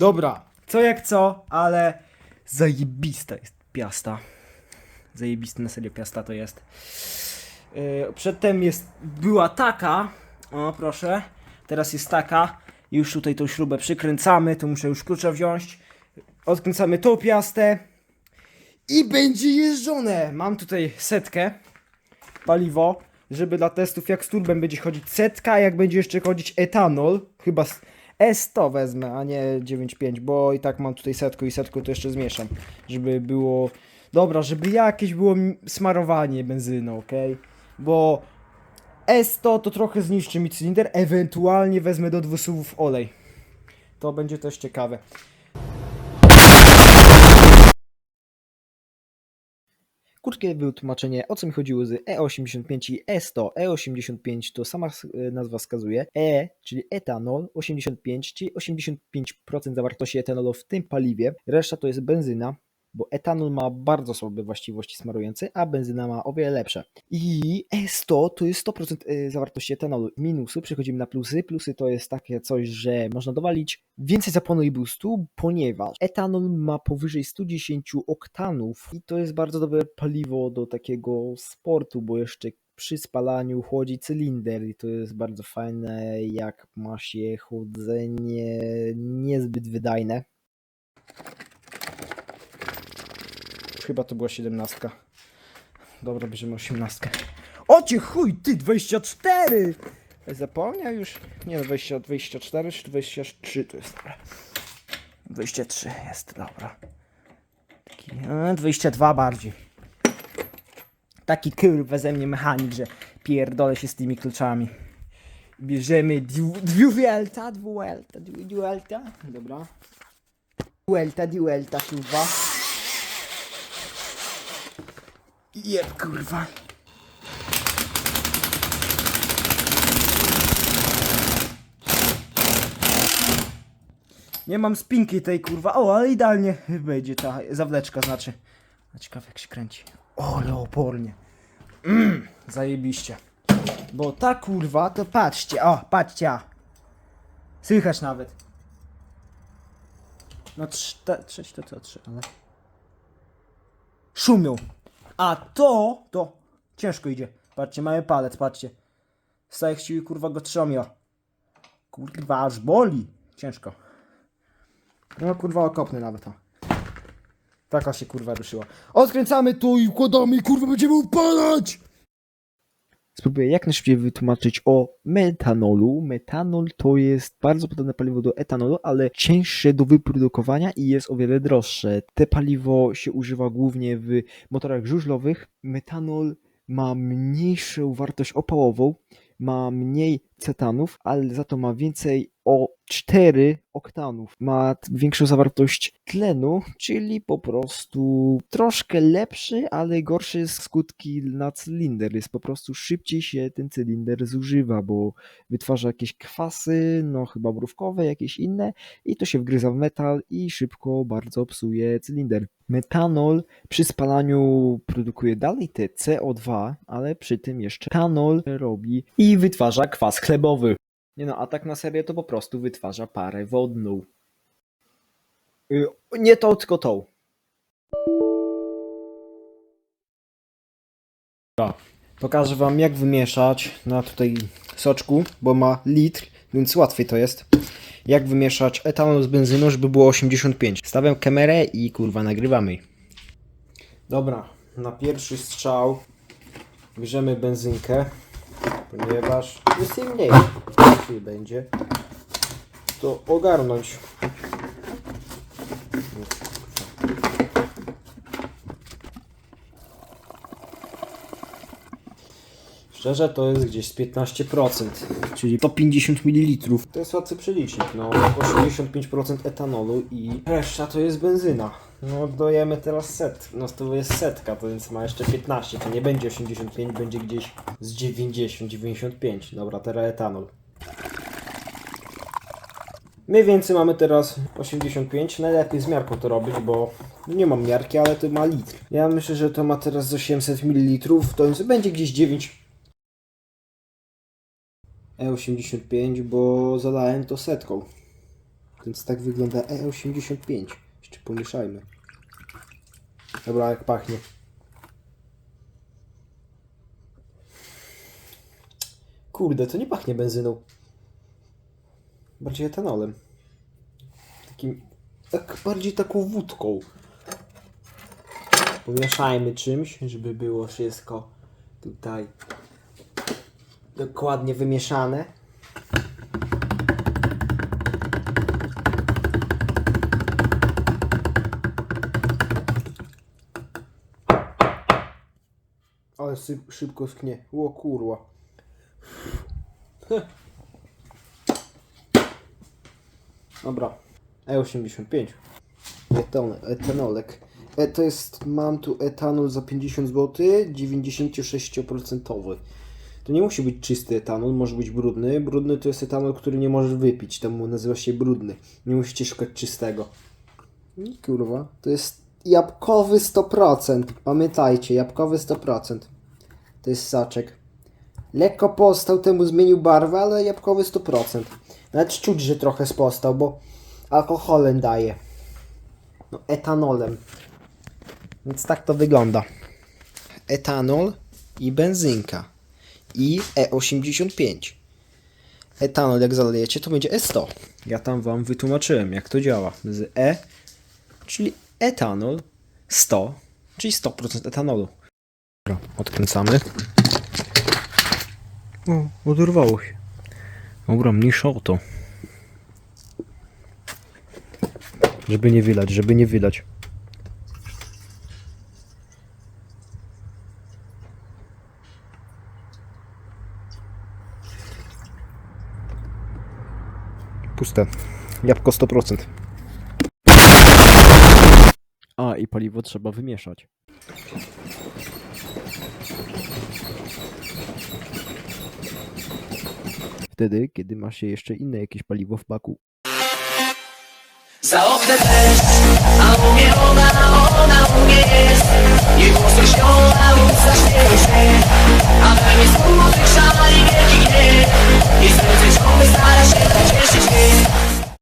Dobra, co jak co, ale zajebista jest piasta. Zajebista na serio piasta to jest. Yy, przedtem jest, była taka, o proszę, teraz jest taka. Już tutaj tą śrubę przykręcamy, to muszę już klucza wziąć. Odkręcamy tą piastę i będzie jeżdżone. Mam tutaj setkę, paliwo, żeby dla testów jak z turbem będzie chodzić setka, jak będzie jeszcze chodzić etanol, chyba S100 wezmę, a nie 9.5, bo i tak mam tutaj setkę i setkę to jeszcze zmieszam, żeby było, dobra, żeby jakieś było smarowanie benzyną, ok? Bo S100 to trochę zniszczy mi cylinder, ewentualnie wezmę do dwusuwów olej. To będzie też ciekawe. Krótkie wytłumaczenie, o co mi chodziło z E85 i E100. E85 to sama e, nazwa wskazuje. E, czyli etanol, 85, czyli 85% zawartości etanolu w tym paliwie. Reszta to jest benzyna, bo etanol ma bardzo słabe właściwości smarujące, a benzyna ma o wiele lepsze. I E100 to jest 100% e, zawartości etanolu. Minusy, przechodzimy na plusy. Plusy to jest takie coś, że można dowalić więcej zapłonu i boostu, ponieważ etanol ma powyżej 110 oktanów i to jest bardzo dobre paliwo do takiego sportu, bo jeszcze przy spalaniu chłodzi cylinder i to jest bardzo fajne, jak ma się chłodzenie niezbyt wydajne. Chyba to była 17. Dobra, bierzemy 18. O cię chuj, ty 24! Zapomniał już? Nie no, 20, 24 czy 23 to jest dobra. 23 jest, dobra. Taki, e, 22 bardziej. Taki kurwa ze mnie mechanik, że pierdolę się z tymi kluczami. Bierzemy Duelta, Duelta, du- Duelta. Dobra. Duelta, Duelta, kurwa. Jeb, kurwa. Nie mam spinki tej kurwa. O, ale idealnie będzie ta zawleczka, znaczy. A ciekawe jak się kręci. O, ale opornie. Mm, zajebiście. Bo ta kurwa, to patrzcie, o, patrzcie. a. Słychać nawet. No trz- trzeć to co trzy, ale... Szumią. A to, to ciężko idzie. Patrzcie, mamy palec, patrzcie. Z całych kurwa go trzomią. Kurwa, aż boli. Ciężko. No kurwa okopny nawet o. Taka się kurwa ruszyła. Odkręcamy tu i układamy kurwa będziemy upalać! Spróbuję jak najszybciej wytłumaczyć o metanolu. Metanol to jest bardzo podobne paliwo do etanolu, ale cięższe do wyprodukowania i jest o wiele droższe. Te paliwo się używa głównie w motorach żużlowych. Metanol ma mniejszą wartość opałową, ma mniej cetanów, ale za to ma więcej o 4 oktanów. Ma większą zawartość tlenu, czyli po prostu troszkę lepszy, ale gorsze skutki na cylinder. Jest po prostu szybciej się ten cylinder zużywa, bo wytwarza jakieś kwasy, no chyba mrówkowe, jakieś inne i to się wgryza w metal i szybko bardzo psuje cylinder. Metanol przy spalaniu produkuje dalej te CO2, ale przy tym jeszcze etanol robi i wytwarza kwas chlebowy. Nie no, a tak na serio to po prostu wytwarza parę wodną. Y, nie tą, tylko tą. Pokażę wam jak wymieszać na tutaj soczku, bo ma litr, więc łatwiej to jest. Jak wymieszać etanol z benzyną, żeby było 85. Stawiam kamerę i kurwa nagrywamy. Dobra, na pierwszy strzał bierzemy benzynkę, ponieważ jest jej mniej. Łatwiej będzie to ogarnąć. Szczerze to jest gdzieś z 15%, czyli 150 ml. To jest łatwy przelicznik, no 85% etanolu i reszta to jest benzyna. No dojemy teraz set, no to jest setka, to więc ma jeszcze 15, to nie będzie 85, będzie gdzieś z 90-95. Dobra, teraz etanol. Mniej więcej mamy teraz 85. Najlepiej z miarką to robić, bo nie mam miarki, ale to ma litr. Ja myślę, że to ma teraz z 800 ml, to więc będzie gdzieś 9 E85, bo zalałem to setką. Więc tak wygląda E85. Jeszcze pomieszajmy. Dobra, jak pachnie. Kurde, to nie pachnie benzyną. Bardziej etanolem. Takim. Tak, bardziej taką wódką. Pomieszajmy czymś, żeby było wszystko tutaj dokładnie wymieszane. Ale szybko sknie. Ło kurwa. Dobra. E85. Etan, etanolek. E, to jest, mam tu etanol za 50 zł, 96%. To nie musi być czysty etanol, może być brudny. Brudny to jest etanol, który nie możesz wypić, temu nazywa się brudny. Nie musicie szukać czystego. I kurwa, to jest jabłkowy 100%. Pamiętajcie, jabłkowy 100%. To jest saczek. Lekko postał, temu zmienił barwę, ale jabłkowy 100%. Nawet czuć, że trochę spostał, bo alkoholem daje. No, etanolem. Więc tak to wygląda. Etanol i benzynka. I E85. Etanol jak zalejecie to będzie E100. Ja tam wam wytłumaczyłem jak to działa. Z E, czyli etanol 100, czyli 100% etanolu. Dobra, odkręcamy. O, oderwało się. Dobra, mniejsza o to. Żeby nie wylać, żeby nie wylać. puste. Jabłko 100%. A, i paliwo trzeba wymieszać. Wtedy, kiedy ma się jeszcze inne jakieś paliwo w baku. Za oknem deszcz, a u mnie ona, ona u mnie jest a się A we mnie smutek szala i wielki gniew I serce Biz sana şeyler çeşitli